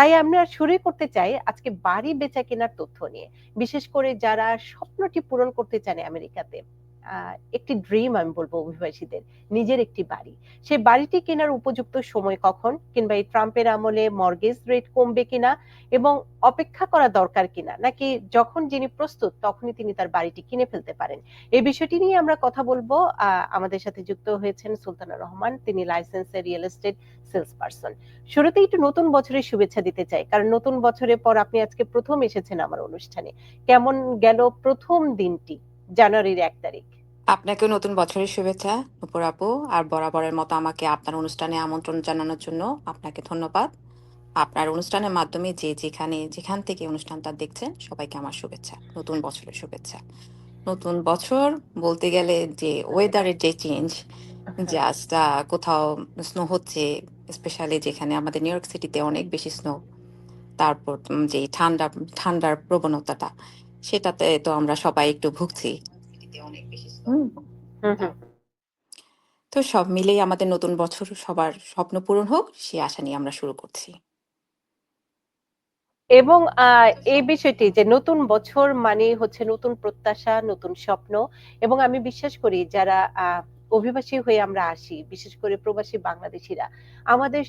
তাই আমরা শুরু করতে চাই আজকে বাড়ি বেচা-কেনার তথ্য নিয়ে। বিশেষ করে যারা স্বপ্নটি পূরণ করতে চান আমেরিকাতে। একটি ড্রিম আমি বলব অভিবাসীদের। নিজের একটি বাড়ি। সেই বাড়িটি কেনার উপযুক্ত সময় কখন? কিংবা এই ট্রাম্পের আমলে মর্টগেজ রেট কমবে কিনা? এবং অপেক্ষা করা দরকার কিনা? নাকি যখন যিনি প্রস্তুত, তখনই তিনি তার বাড়িটি কিনে ফেলতে পারেন? এই বিষয়টি নিয়ে আমরা কথা বলব আমাদের সাথে যুক্ত হয়েছেন সুলতানা রহমান। তিনি লাইসেন্সের রিয়েল এস্টেট সেলস পার্সন শুরুতেই একটু নতুন বছরের শুভেচ্ছা দিতে চাই। কারণ নতুন বছরের পর আপনি আজকে প্রথম এসেছেন আমার অনুষ্ঠানে। কেমন গেল প্রথম দিনটি? জানুয়ারির এক তারিখ। আপনাকেও নতুন বছরের শুভেচ্ছা, নূপুর আপু। আর বরাবরের মতো আমাকে আপনার অনুষ্ঠানে আমন্ত্রণ জানানোর জন্য আপনাকে ধন্যবাদ। আপনার অনুষ্ঠানের মাধ্যমে যে যেখানে, যেখান থেকে অনুষ্ঠানটা দেখছেন, সবাইকে আমার শুভেচ্ছা। নতুন বছরের শুভেচ্ছা। নতুন বছর বলতে গেলে যে ওয়েদারের যে চেঞ্জ। জাস্ট কোথাও স্নো হচ্ছে স্পেশালি যেখানে আমাদের নিউ ইয়র্ক সিটিতে অনেক বেশি স্নো। তারপর যে ঠান্ডা, ঠান্ডার প্রবণতাটা, সেটাতে তো আমরা সবাই একটু ভুগছি। হুম? হুম, হুম। তো সব মিলেই আমাদের নতুন বছর সবার স্বপ্ন পূরণ হোক সে আশা নিয়ে আমরা শুরু করছি। এবং এই বিষয়টি যে নতুন বছর মানেই হচ্ছে নতুন প্রত্যাশা, নতুন স্বপ্ন এবং আমি বিশ্বাস করি যারা অভিবাসী হয়ে আমরা আসি, বিশেষ করে প্রবাসী বাংলাদেশিরা আমাদের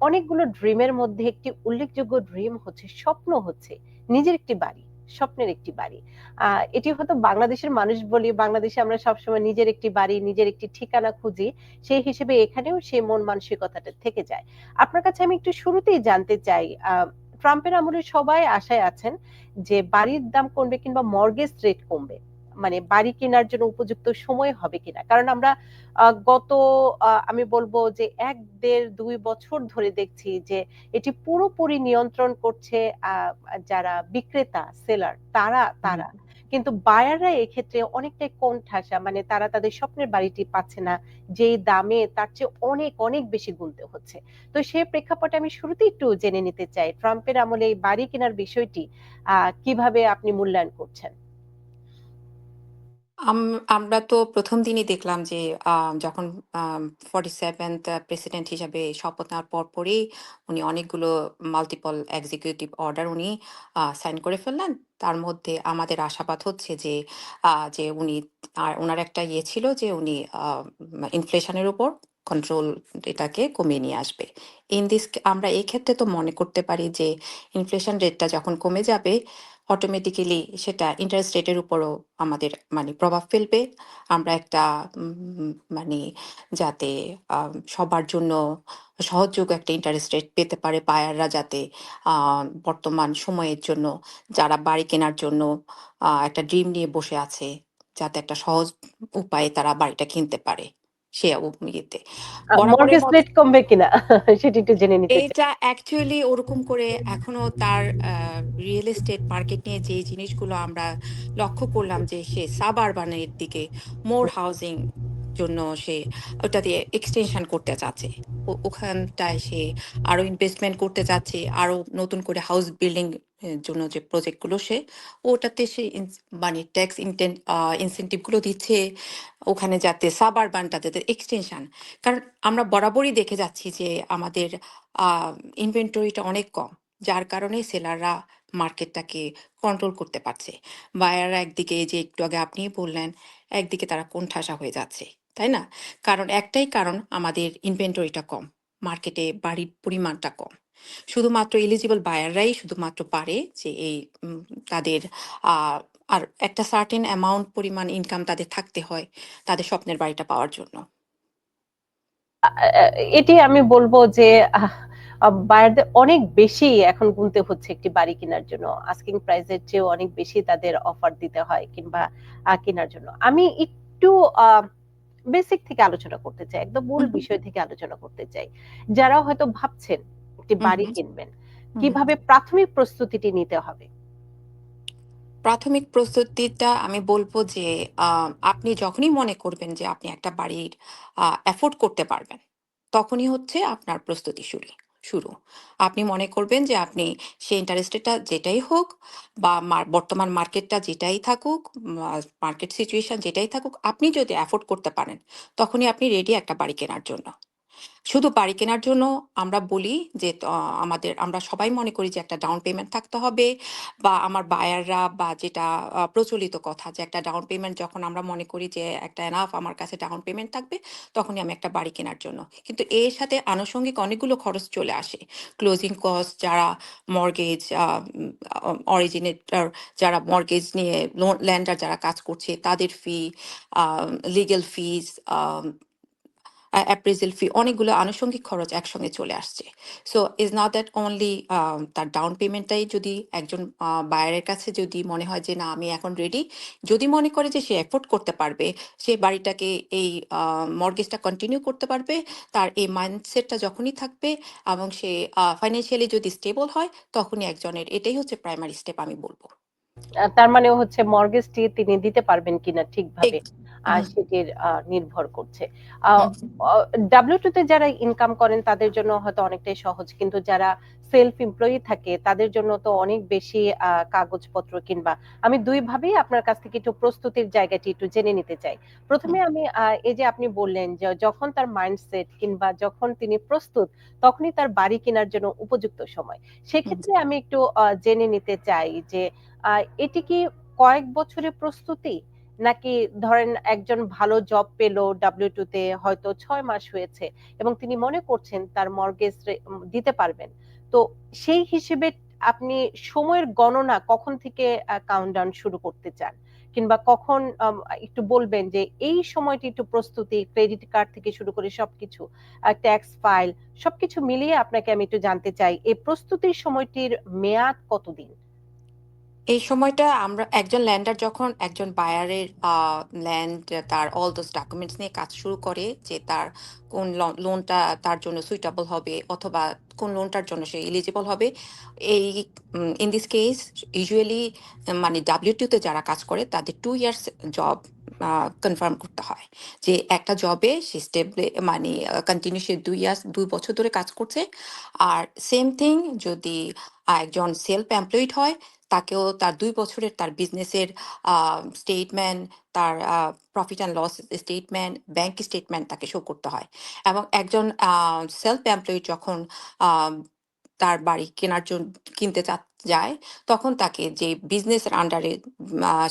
অনেকগুলো ড্রিমের মধ্যে একটি উল্লেখযোগ্য ড্রিম হচ্ছে স্বপ্ন হচ্ছে নিজের একটি বাড়ি, স্বপ্নের একটি বাড়ি। এটি হয়তো বাংলাদেশের মানুষ বলি, বাংলাদেশে আমরা সবসময় নিজের একটি বাড়ি, নিজের একটি ঠিকানা খুঁজি। সেই হিসেবে এখানেও সেই মন মানসিকতাটা থেকে যায়। আপনার কাছে আমি একটু শুরুতেই জানতে চাই, ট্রাম্পের আমলে সবাই আশায় আছেন যে বাড়ির দাম কমবে কিংবা মর্গেজ রেট কমবে। মানে বাড়ি কেনার জন্য উপযুক্ত সময় হবে কিনা। কারণ আমরা গত আমি বলব যে ১, ১.৫, ২ বছর ধরে দেখছি যে এটি পুরোপুরি নিয়ন্ত্রণ করছে যারা বিক্রেতা, সেলার তারা তারা। কিন্তু বায়াররা এক্ষেত্রে অনেকটাই কোণঠাসা। মানে তারা তাদের স্বপ্নের বাড়িটি পাচ্ছে না। যেই দামে তার চেয়ে অনেক, অনেক বেশি গুনতে হচ্ছে। তো সেই প্রেক্ষাপটে আমি শুরুতেই একটু জেনে নিতে চাই ট্রাম্পের আমলে এই বাড়ি কেনার বিষয়টি কীভাবে আপনি মূল্যায়ন করছেন? আম, আমরা তো প্রথম দিনই দেখলাম যে যখন ফর্টি 47th প্রেসিডেন্ট হিসাবে শপথ নেওয়ার পরপরই উনি অনেকগুলো মাল্টিপল এক্সিকিউটিভ অর্ডার উনি সাইন করে ফেললেন। তার মধ্যে আমাদের আশাবাদ হচ্ছে যে যে উনি, আর উনার একটা ইয়ে ছিল যে উনি ইনফ্লেশনের উপর কন্ট্রোল এটাকে কমিয়ে নিয়ে আসবে। ইন দিস আমরা এই ক্ষেত্রে তো মনে করতে পারি যে ইনফ্লেশন রেটটা যখন কমে যাবে অটোমেটিক্যালি সেটা ইন্টারেস্ট রেটের উপরও আমাদের মানে প্রভাব ফেলবে। আমরা একটা মানে যাতে সবার জন্য সহজযোগ্য একটা ইন্টারেস্ট রেট পেতে পারে বায়াররা যাতে বর্তমান সময়ের জন্য যারা বাড়ি কেনার জন্য একটা ড্রিম নিয়ে বসে আছে, যাতে একটা সহজ উপায়ে তারা বাড়িটা কিনতে পারে। সে উ ইয়েতে। আ বরাবরের মর্টগেজ মত রেট কমবে কিনা? সেটি একটু জেনে নিতে। এইটা অ্যাকচুয়ালি ওরকম করে এখনও তার রিয়েল এস্টেট মার্কেট নিয়ে যে জিনিসগুলো আমরা লক্ষ্য করলাম যে সে সাব-আরবান দিকে মোর হাউজিং জন্য সে ওটা দিয়ে এক্সটেনশন করতে চাচ্ছে। ওখানটায় সে আরও ইনভেস্টমেন্ট করতে চাচ্ছে। আরও নতুন করে হাউস বিল্ডিং জন্য যে প্রজেক্টগুলো সে ওটাতে সে মানে ট্যাক্স ইনটেন আ ইনসেনটিভগুলো দিচ্ছে। ওখানে যাতে সাব-আরবানটা যাতে এক্সটেনশন কারণ আমরা বরাবরই দেখে যাচ্ছি যে আমাদের ইনভেন্টরিটা অনেক কম। যার কারণে সেলাররা মার্কেটটাকে কন্ট্রোল করতে পারছে। বায়াররা একদিকে যে একটু আগে আপনিই বললেন, একদিকে তারা কোণঠাসা হয়ে যাচ্ছে। তাই না? কারণ একটাই কারণ আমাদের ইনভেন্টরিটা কম। মার্কেটে বাড়ির পরিমাণটা কম। শুধুমাত্র এলিজিবল বায়াররাই শুধুমাত্র পারে যে এই তাদের আর একটা সার্টেন অ্যামাউন্ট পরিমাণ ইনকাম তাদের থাকতে হয় তাদের স্বপ্নের বাড়িটা পাওয়ার জন্য। এটি আমি বলব যে বায়ারদের অনেক বেশি এখন গুনতে হচ্ছে একটি বাড়ি কেনার জন্য। আস্কিং প্রাইস চেয়ে অনেক বেশি তাদের অফার দিতে হয় কিংবা কেনার জন্য। আমি একটু বেসিক থেকে আলোচনা করতে চাই। একদম মূল। বিষয় থেকে আলোচনা করতে চাই। যারা হয়তো ভাবছেন একটি বাড়ি কিনবেন। কীভাবে প্রাথমিক প্রস্তুতিটি নিতে হবে? প্রাথমিক প্রস্তুতিটা আমি বলব যে আপনি যখনই মনে করবেন যে আপনি একটা বাড়ির আ এফোর্ড করতে পারবেন, তখনই হচ্ছে আপনার প্রস্তুতি শুরু শুরু। আপনি মনে করবেন যে আপনি সেই ইন্টারেস্ট রেটটা যেটাই হোক বা বর্তমান মার্কেটটা যেটাই থাকুক, মার্কেট সিচুয়েশন যেটাই থাকুক, আপনি যদি এফোর্ড করতে পারেন, তখনই আপনি রেডি একটা বাড়ি কেনার জন্য। শুধু বাড়ি কেনার জন্য আমরা বলি যে আমাদের আমরা সবাই মনে করি যে একটা ডাউন পেমেন্ট থাকতে হবে বা আমার বায়াররা বা যেটা প্রচলিত কথা যে একটা ডাউন পেমেন্ট যখন আমরা মনে করি যে একটা এনাফ আমার কাছে ডাউন পেমেন্ট থাকবে, তখনই আমি একটা বাড়ি কেনার জন্য। কিন্তু এর সাথে আনুষঙ্গিক অনেকগুলো খরচ চলে আসে। ক্লোজিং কস্ট যারা মর্টগেজ আ অরিজিনেটর যারা মর্টগেজ নিয়ে লোন লেন্ডার যারা কাজ করছে তাদের ফি, লিগেল আ অ্যাপ্রেজেল ফি অনেকগুলো আনুষঙ্গিক খরচ একসঙ্গে চলে আসছে। So it's not that only তার ডাউন পেমেন্টটাই যদি একজন বায়ারের কাছে যদি মনে হয় যে না আমি এখন রেডি, যদি মনে করে যে সে এফোর্ড করতে পারবে, সে বাড়িটাকে এই আ মর্টগেজটা কন্টিনিউ করতে পারবে, তার এই মাইন্ডসেটটা যখনই থাকবে এবং সে ফাইন্যান্সিয়ালি যদি স্টেবল হয়, তখনই একজনের এটাই হচ্ছে প্রাইমারি স্টেপ আমি বলব তার মানে হচ্ছে মর্টগেজটি তিনি দিতে পারবেন কিনা ঠিকভাবে। সেটির নির্ভর করছে। আ হুম। অ W2 তে যারা ইনকাম করেন তাদের জন্য হয়তো অনেকটাই সহজ। কিন্তু যারা সেলফ এমপ্লয়ি থাকে তাদের জন্য তো অনেক বেশি কাগজপত্র কিংবা আমি ২ ভাবেই আপনার কাছ থেকে একটু প্রস্তুতির জায়গাটি একটু জেনে নিতে চাই। প্রথমে আমি এই যে আপনি বললেন যে যখন তার মাইন্ডসেট কিংবা যখন তিনি প্রস্তুত, তখনই তার বাড়ি কেনার জন্য উপযুক্ত সময়। সেক্ষেত্রে আমি একটু জেনে নিতে চাই যে এটি কি কয়েক বছরের প্রস্তুতি? নাকি ধরেন একজন ভালো জব পেল W2 তে হয়তো ছয় মাস হয়েছে এবং তিনি মনে করছেন তার মর্টগেজ রে দিতে পারবেন। তো সেই হিসেবে আপনি সময়ের গণনা কখন থেকে কাউন্টডাউন শুরু করতে চান? কিংবা কখন একটু বলবেন যে এই সময়টি একটু প্রস্তুতি, ক্রেডিট কার্ড থেকে শুরু করে সবকিছু, ট্যাক্স ফাইল সবকিছু মিলিয়ে আপনাকে আমি একটু জানতে চাই, এই প্রস্তুতির সময়টির মেয়াদ কতদিন? এই সময়টা আমরা একজন ল্যান্ডার যখন একজন বায়ারের ল্যান্ড তার অল দোজ ডকুমেন্টস নিয়ে কাজ শুরু করে যে তার কোন লোনটা তার জন্য সুইটেবল হবে অথবা কোন লোনটার জন্য সে এলিজিবল হবে। এই ইন দিস কেস ইউজুয়ালি মানে W2 তে যারা কাজ করে তাদের টু ইয়ার্স জব কনফার্ম করতে হয়। যে একটা জবে সে স্টেবলি মানে কন্টিনিউ সে ২ ইয়ার্স ২ বছর ধরে কাজ করছে। আর সেম থিং যদি একজন সেলফ এমপ্লয়েড হয়, তাকেও তার দুই বছরের তার বিজনেসের স্টেটমেন্ট, তার profit and loss statement, bank statement তাকে শো করতে হয়। এবং একজন সেলফ এমপ্লয়েড যখন তার বাড়ি কেনার জন্য কিনতে চা যায়, তখন তাকে যে বিজনেসের আন্ডারে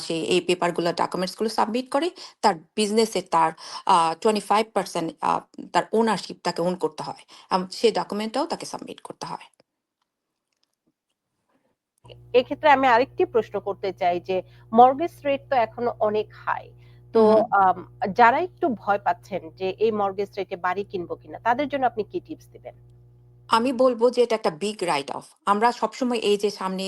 সে এই পেপারগুলো ডকুমেন্টসগুলো সাবমিট করে, তার বিজনেসের তার আ 25% আ তার ওনারশিপ তাকে ওন করতে হয়। এবং সে ডকুমেন্টটাও তাকে সাবমিট করতে হয়। এক্ষেত্রে আমি আরেকটি প্রশ্ন করতে চাই যে মর্গেজ রেট তো এখনও অনেক হাই। তো। যারা একটু ভয় পাচ্ছেন যে এই মর্গেজ রেটে বাড়ি কিনবো কিনা, তাদের জন্য আপনি কি টিপস দিবেন? আমি বলব যে এটা একটা বিগ রাইট অফ। আমরা সবসময় এই যে সামনে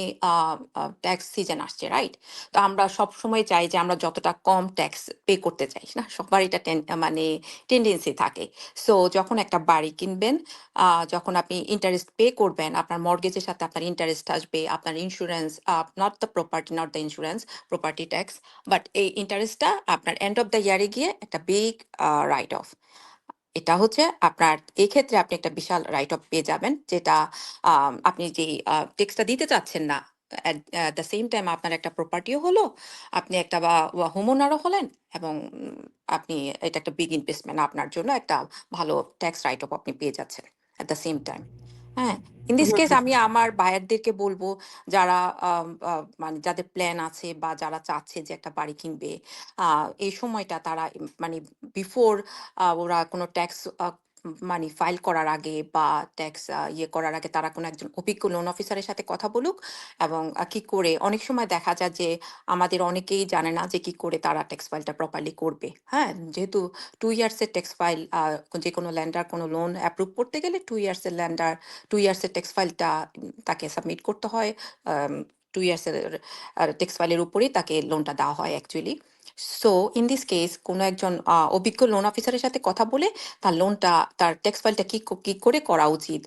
ট্যাক্স সিজন আসছে, রাইট? তো আমরা সবসময় চাই যে আমরা যতটা কম ট্যাক্স পে করতে চাই, না? সবার এটা মানে টেন্ডেন্সি থাকে। সো যখন একটা বাড়ি কিনবেন, যখন আপনি ইন্টারেস্ট পে করবেন, আপনার মর্টগেজের সাথে আপনার ইন্টারেস্ট আসবে, আপনার insurance not the property, not the insurance property tax. But এই ইন্টারেস্টটা আপনার এন্ড অফ দ্য ইয়ারে গিয়ে একটা বিগ রাইট অফ। এটা হচ্ছে আপনার এক্ষেত্রে আপনি একটা বিশাল রাইট অফ পেয়ে যাবেন যেটা আপনি যে টেক্সটা দিতে চাচ্ছেন না, এট দ্য সেম টাইম আপনার একটা প্রপার্টিও হলো, আপনি একটা বা হোমওনারও হলেন এবং আপনি এটা একটা বিগ ইনভেস্টমেন্ট আপনার জন্য একটা ভালো ট্যাক্স রাইট অফ আপনি পেয়ে যাচ্ছেন এট দ্য সেম টাইম। হ্যাঁ? ইন দিস কেস আমি আমার বায়ারদেরকে বলব যারা মানে যাদের প্ল্যান আছে বা যারা চাচ্ছে যে একটা বাড়ি কিনবে, এই সময়টা তারা মানে বিফোর ওরা কোনো ট্যাক্স মানে ফাইল করার আগে বা ট্যাক্স ইয়ে করার আগে তারা কোনো একজন অভিজ্ঞ লোন অফিসারের সাথে কথা বলুক এবং কি করে অনেক সময় দেখা যায় যে আমাদের অনেকেই জানে না যে কি করে তারা ট্যাক্স ফাইলটা প্রপারলি করবে। হ্যাঁ? যেহেতু টু ইয়ার্সের ট্যাক্স ফাইল যে কোনো ল্যান্ডার কোনো লোন অ্যাপ্রুভ করতে গেলে টু ইয়ার্সের ল্যান্ডার টু ইয়ার্সের ট্যাক্স ফাইলটা তাকে সাবমিট করতে হয়। আম 2 ইয়ার্স এর আর ট্যাক্স ফাইলের উপরেই তাকে লোনটা দেওয়া হয় actually. So in this case কোন একজন অভিজ্ঞ লোন অফিসারের সাথে কথা বলে তার লোনটা তার ট্যাক্স ফাইলটা কি কি করে করা উচিত,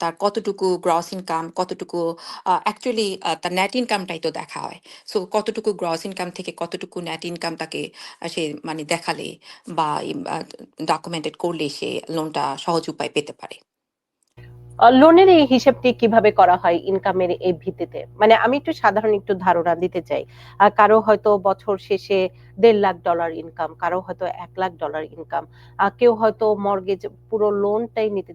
তার কতটুকু গ্রস ইনকাম, কতটুকু অ্যাকচুয়ালি তার নেট ইনকামটাই তো দেখা হয়। সো কতটুকু গ্রস ইনকাম থেকে কতটুকু নেট ইনকাম তাকে সে মানে দেখালে বা ডকুমেন্টেড করলে সে লোনটা সহজ উপায় পেতে পারে। লোনের এই হিসেবটি কীভাবে করা হয় ইনকামের এই ভিত্তিতে? মানে আমি একটু সাধারণ একটু ধারণা দিতে চাই। কারও হয়তো বছর শেষে $১.৫ ইনকাম, কারও হয়তো $১,০০,০০০ ইনকাম। কেউ হয়তো মর্টগেজ পুরো লোনটাই নিতে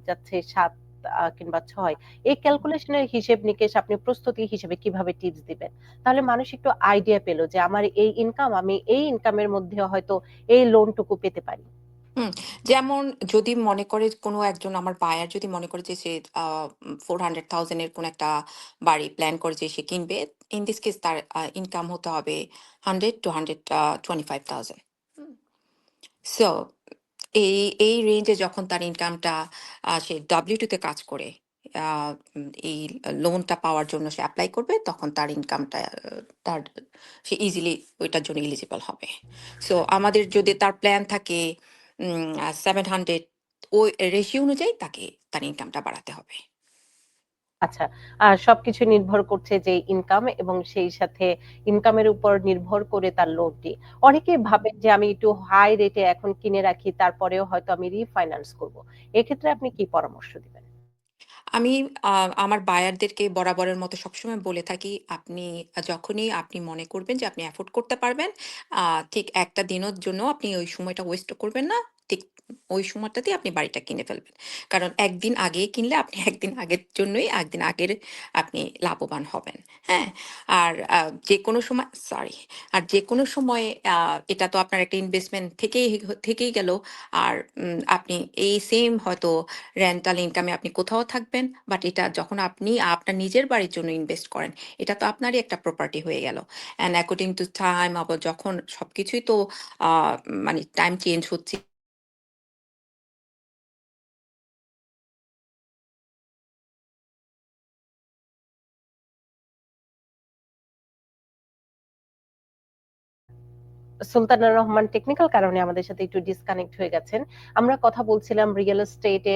৭ আ কিংবা ছয় এই ক্যালকুলেশন এর হিসেব নিকেশ আপনি প্রস্তুতি হিসেবে কীভাবে টিপস দিবেন? তাহলে মানুষ একটু আইডিয়া পেল যে আমার এই ইনকাম আমি এই ইনকামের মধ্যে হয়তো এই লোনটুকু পেতে পারি। হুম, যেমন যদি মনে করে কোনো একজন আমার বায়ার যদি মনে করে যে সে উম 400,000 এর কোনো একটা বাড়ি প্ল্যান করে যে সে কিনবে। ইন দিস কেস তার ইনকাম হতে হবে 100 টু 100 আ 25,000 হুম? সো এই, এই রেঞ্জে যখন তার ইনকামটা সে W2 তে কাজ করে উম এই লোনটা পাওয়ার জন্য সে অ্যাপ্লাই করবে তখন তার ইনকামটা তার সে ইজিলি ওইটার জন্য এলিজিবল হবে। সো আমাদের যদি তার প্ল্যান থাকে উম হান্ড্রেড 700 ওই রেশিও অনুযায়ী তাকে, তার ইনকামটা বাড়াতে হবে। আচ্ছা। আর সবকিছু নির্ভর করছে যে ইনকাম এবং সেই সাথে ইনকামের উপর নির্ভর করে তার লোনটি। অনেকেই ভাবেন যে আমি একটু হাই রেটে এখন কিনে রাখি, তারপরেও হয়তো আমি রিফাইন্যান্স করব। এক্ষেত্রে আপনি কি পরামর্শ দিবেন? আমি আমার বায়ারদেরকে বরাবরের মতো সবসময় বলে থাকি, আপনি যখনই আপনি মনে করবেন যে আপনি অ্যাফোর্ড করতে পারবেন, ঠিক একটা দিনের জন্য আপনি ওই সময়টা ওয়েস্ট করবেন না। ওই সময়টাতেই আপনি বাড়িটা কিনে ফেলবেন। কারণ একদিন আগে কিনলে আপনি একদিন আগের জন্যই একদিন আগের আপনি লাভবান হবেন। হ্যাঁ? আর আ যেকোনো সময় সরি আর যেকোনো সময়ে আ এটা তো আপনার একটা ইনভেস্টমেন্ট থেকেই থেকেই গেল। আর আপনি এই সেম হয়তো রেন্টাল ইনকামে আপনি কোথাও থাকবেন। বাট এটা যখন আপনি আপনার নিজের বাড়ির জন্য ইনভেস্ট করেন, এটা তো আপনারই একটা প্রপার্টি হয়ে গেল। অ্যান্ড অ্যাকর্ডিং টু টাইম আবার যখন সবকিছুই তো আ মানে টাইম চেঞ্জ হচ্ছে। সুলতানা রহমান টেকনিক্যাল কারণে আমাদের সাথে একটু ডিসকানেক্ট হয়ে গেছেন। আমরা কথা বলছিলাম রিয়াল এস্টেটে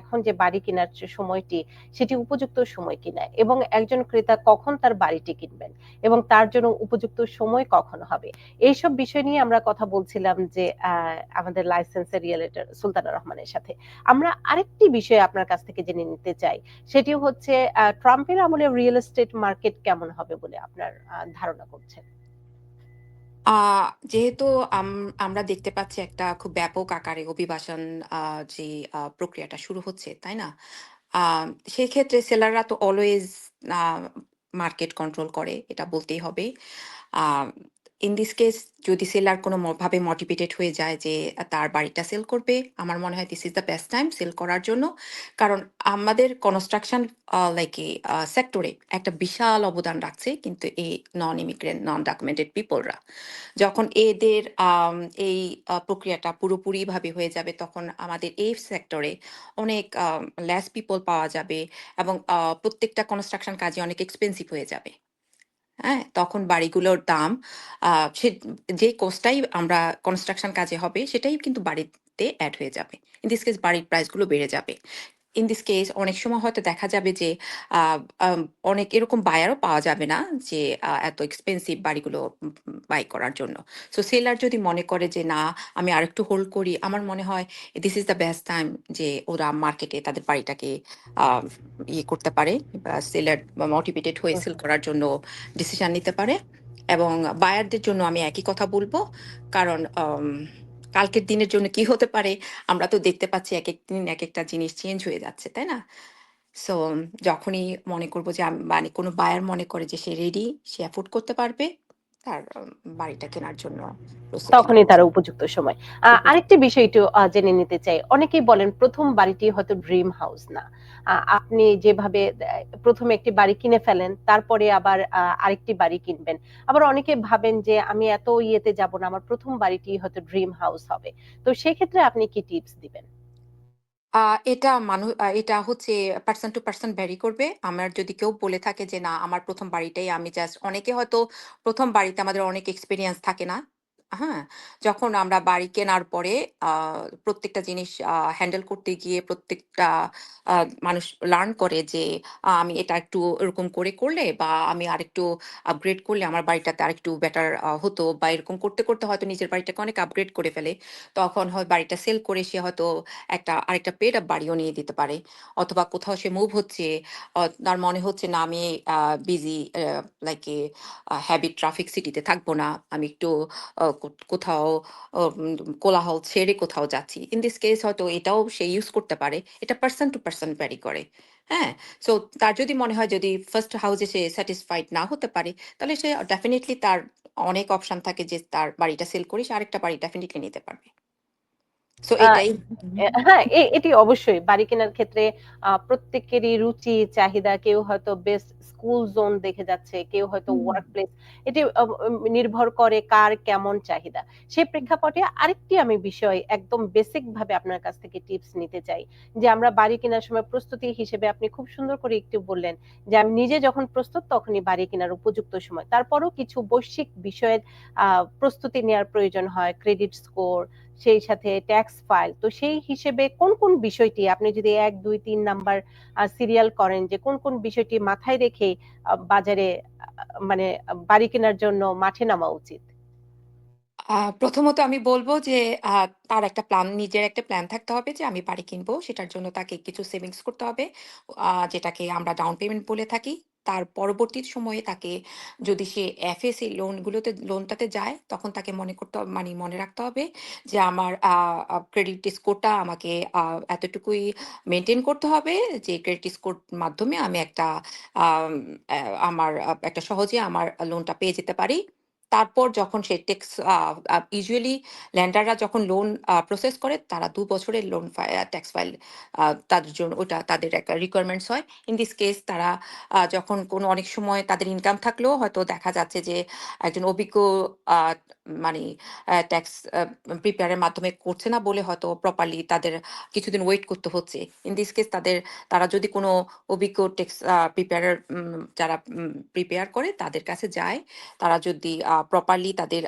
এখন যে বাড়ি কেনার সময়টি, সেটি উপযুক্ত সময় কিনা এবং একজন ক্রেতা কখন তার বাড়িটি কিনবেন এবং তার জন্য উপযুক্ত সময় কখন হবে। এইসব বিষয় নিয়ে আমরা কথা বলছিলাম যে আমাদের লাইসেন্সের রিয়েলিটর সুলতানা রহমানের সাথে। আমরা আরেকটি বিষয় আপনার কাছ থেকে জেনে নিতে চাই। সেটি হচ্ছে ট্রাম্পের আমলে রিয়েল এস্টেট মার্কেট কেমন হবে বলে আপনার ধারণা করছেন? আ যেহেতু আম আমরা দেখতে পাচ্ছি একটা খুব ব্যাপক আকারে অভিবাসন আহ, যে প্রক্রিয়াটা শুরু হচ্ছে, তাই না? আ সেক্ষেত্রে সেলাররা তো অলওয়েজ মার্কেট কন্ট্রোল করে, এটা বলতেই হবে। ইন দিস কেস যদি সেলার কোনো ভাবে মোটিভেটেড হয়ে যায় যে তার বাড়িটা সেল করবে, আমার মনে হয় this is the best time sell করার জন্য। কারণ আমাদের কনস্ট্রাকশন লাইক সেক্টরে একটা বিশাল অবদান রাখছে কিন্তু এই নন ইমিগ্রেন্ট, নন ডকুমেন্টেড পিপলরা। যখন এদের এই প্রক্রিয়াটা পুরোপুরিভাবে হয়ে যাবে তখন আমাদের এই সেক্টরে অনেক লেস পিপল পাওয়া যাবে এবং প্রত্যেকটা কনস্ট্রাকশন কাজে অনেক এক্সপেন্সিভ হয়ে যাবে। হ্যাঁ? তখন বাড়িগুলোর দাম সে যে কোস্টাই আমরা কনস্ট্রাকশন কাজে হবে, সেটাই কিন্তু বাড়িতে অ্যাড হয়ে যাবে। ইন দিস কেস বাড়ির প্রাইসগুলো বেড়ে যাবে। ইন দিস কেস অনেক সময় হয়তো দেখা যাবে যে অনেক এরকম বায়ারও পাওয়া যাবে না যে এত এক্সপেন্সিভ বাড়িগুলো বাই করার জন্য। সো সেলার যদি মনে করে যে না আমি আরেকটু হোল্ড করি, আমার মনে হয় this is the best time যে ওরা মার্কেটে তাদের বাড়িটাকে ইয়ে করতে পারে বা সেলার মোটিভেটেড হয়ে সেল করার জন্য ডিসিশন নিতে পারে। এবং বায়ারদের জন্য আমি একই কথা বলব। কারণ কালকের দিনের জন্য কি হতে পারে আমরা তো দেখতে পাচ্ছি এক এক দিন এক একটা জিনিস চেঞ্জ হয়ে যাচ্ছে, তাই না? সো যখনই মনে করব যে মানে কোনো বায়ার মনে করে যে সে রেডি, সে অ্যাফোর্ড করতে পারবে, তার বাড়িটা কেনার জন্য তখনই তার উপযুক্ত সময়। আরেকটি বিষয় একটু জেনে নিতে চাই। অনেকেই বলেন ১ম বাড়িটি হয়তো ড্রিম হাউস না। আপনি যেভাবে ১ম একটি বাড়ি কিনে ফেলেন, তারপরে আবার আরেকটি বাড়ি কিনবেন। আবার অনেকে ভাবেন যে আমি এত ইয়েতে যাব না। আমার প্রথম বাড়িটি হয়তো ড্রিম হাউস হবে। তো সেক্ষেত্রে আপনি কি টিপস দিবেন? এটা মানুষ এটা হচ্ছে পার্সন টু পারসন ভ্যারি করবে। আমার যদি কেউ বলে থাকে যে, "না, আমার প্রথম বাড়িটাই আমি জাস্ট" অনেকে হয়তো প্রথম বাড়িতে আমাদের অনেক এক্সপিরিয়েন্স থাকে না। হ্যাঁ? যখন আমরা বাড়ি কেনার পরে প্রত্যেকটা জিনিস হ্যান্ডেল করতে গিয়ে প্রত্যেকটা মানুষ লার্ন করে যে আমি এটা একটু এরকম করে করলে বা আমি আরেকটু আপগ্রেড করলে আমার বাড়িটাতে আরেকটু বেটার হতো বা এরকম করতে, করতে হয়তো নিজের বাড়িটাকে অনেক আপগ্রেড করে ফেলে। তখন হয় বাড়িটা সেল করে সে হয়তো একটা আরেকটা পেড আপ বাড়িও নিয়ে দিতে পারে। অথবা কোথাও সে মুভ হচ্ছে, তার মনে হচ্ছে না আমি বিজি লাইক আ ট্রাফিক সিটিতে থাকব না। আমি একটু কোথাও কোলাহল ছেড়ে কোথাও যাচ্ছি। ইন দিস কেস হয়তো এটাও সে ইউজ করতে পারে। এটা পার্সন টু পার্সন ভ্যারি করে। হ্যাঁ? সো তার যদি মনে হয় যদি ফার্স্ট হাউসে সে স্যাটিসফাইড না হতে পারে, তাহলে সে ডেফিনেটলি তার অনেক অপশন থাকে যে তার বাড়িটা সেল করে সে আরেকটা বাড়ি ডেফিনেটলি নিতে পারবে। সো এটাই হ্যাঁ, এটি অবশ্যই বাড়ি কেনার ক্ষেত্রে প্রত্যেকেরই রুচি, চাহিদা কেউ হয়তো বেস্ট স্কুল জোন দেখে যাচ্ছে, কেউ হয়তো ওয়ার্ক প্লেস এটি নির্ভর করে কার কেমন চাহিদা। সেই প্রেক্ষাপটে আরেকটি আমি বিষয় একদম বেসিক ভাবে আপনার কাছ থেকে টিপস নিতে চাই। যে আমরা বাড়ি কেনার সময় প্রস্তুতি হিসেবে আপনি খুব সুন্দর করে একটু বললেন যে, "আমি নিজে যখন প্রস্তুত তখনই বাড়ি কেনার উপযুক্ত সময়।" তারপরও কিছু বৈশ্বিক বিষয়ের প্রস্তুতি নেওয়ার প্রয়োজন হয়। ক্রেডিট স্কোর, সেই সাথে ট্যাক্স ফাইল। তো সেই হিসেবে কোন, কোন বিষয়টি আপনি যদি ১, ২, ৩ নাম্বার সিরিয়াল করেন যে কোন, কোন বিষয়টি মাথায় রেখে বাজারে মানে বাড়ি কেনার জন্য মাঠে নামা উচিত? প্রথমত আমি বলব যে তার একটা প্ল্যান নিজের একটা প্ল্যান থাকতে হবে যে আমি বাড়ি কিনবো। সেটার জন্য তাকে কিছু সেভিংস করতে হবে। যেটাকে আমরা ডাউন পেমেন্ট বলে থাকি। তার পরবর্তী সময়ে তাকে যদি সে এফএসি লোনগুলোতে লোনটাতে যায়, তখন তাকে মনে করতে মানে মনে রাখতে হবে যে আমার ক্রেডিট স্কোরটা আমাকে এতটুকুই মেনটেন করতে হবে যে ক্রেডিট স্কোর মাধ্যমে আমি একটা আমার একটা সহজে আমার লোনটা পেয়ে যেতে পারি। তারপর যখন সে টেক্স ইউজুয়ালি ল্যান্ডাররা যখন লোন প্রসেস করে তারা দু বছরের লোন ট্যাক্স ফাইল তাদের জন্য ওটা তাদের একটা রিকোয়ারমেন্টস হয়। ইন দিস কেস তারা যখন কোনো অনেক সময় তাদের ইনকাম থাকলেও হয়তো দেখা যাচ্ছে যে একজন অভিজ্ঞ মানে ট্যাক্স প্রিপেয়ারের মাধ্যমে করছে না বলে হয়তো প্রপারলি তাদের কিছুদিন ওয়েট করতে হচ্ছে। ইন দিস কেস তাদের তারা যদি কোনো অভিজ্ঞ টেক্স আ প্রিপেয়ারার যারা প্রিপেয়ার করে তাদের কাছে যায়, তারা যদি প্রপারলি তাদের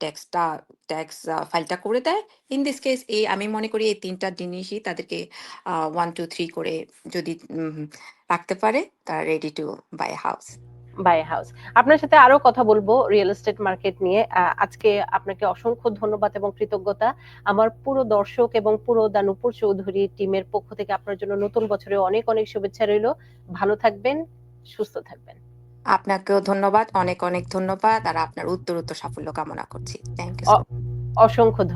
ট্যাক্সটা ট্যাক্স ফাইলটা করে দেয়। ইন দিস কেস এই আমি মনে করি এই তিনটা জিনিসই তাদেরকে 1, 2, 3 করে যদি রাখতে পারে, তারা ready to buy house. Buy house. আপনার সাথে আরও কথা বলব রিয়েল এস্টেট মার্কেট নিয়ে। আজকে আপনাকে অসংখ্য ধন্যবাদ এবং কৃতজ্ঞতা। আমার পুরো দর্শক এবং পুরো দানুপুর চৌধুরী টিমের পক্ষ থেকে আপনার জন্য নতুন বছরে অনেক, অনেক শুভেচ্ছা রইল। ভালো থাকবেন, সুস্থ থাকবেন। আপনাকেও ধন্যবাদ। অনেক, অনেক ধন্যবাদ। আর আপনার উত্তর উত্তর সাফল্য কামনা করছি। থ্যাংক ইউ অসংখ্য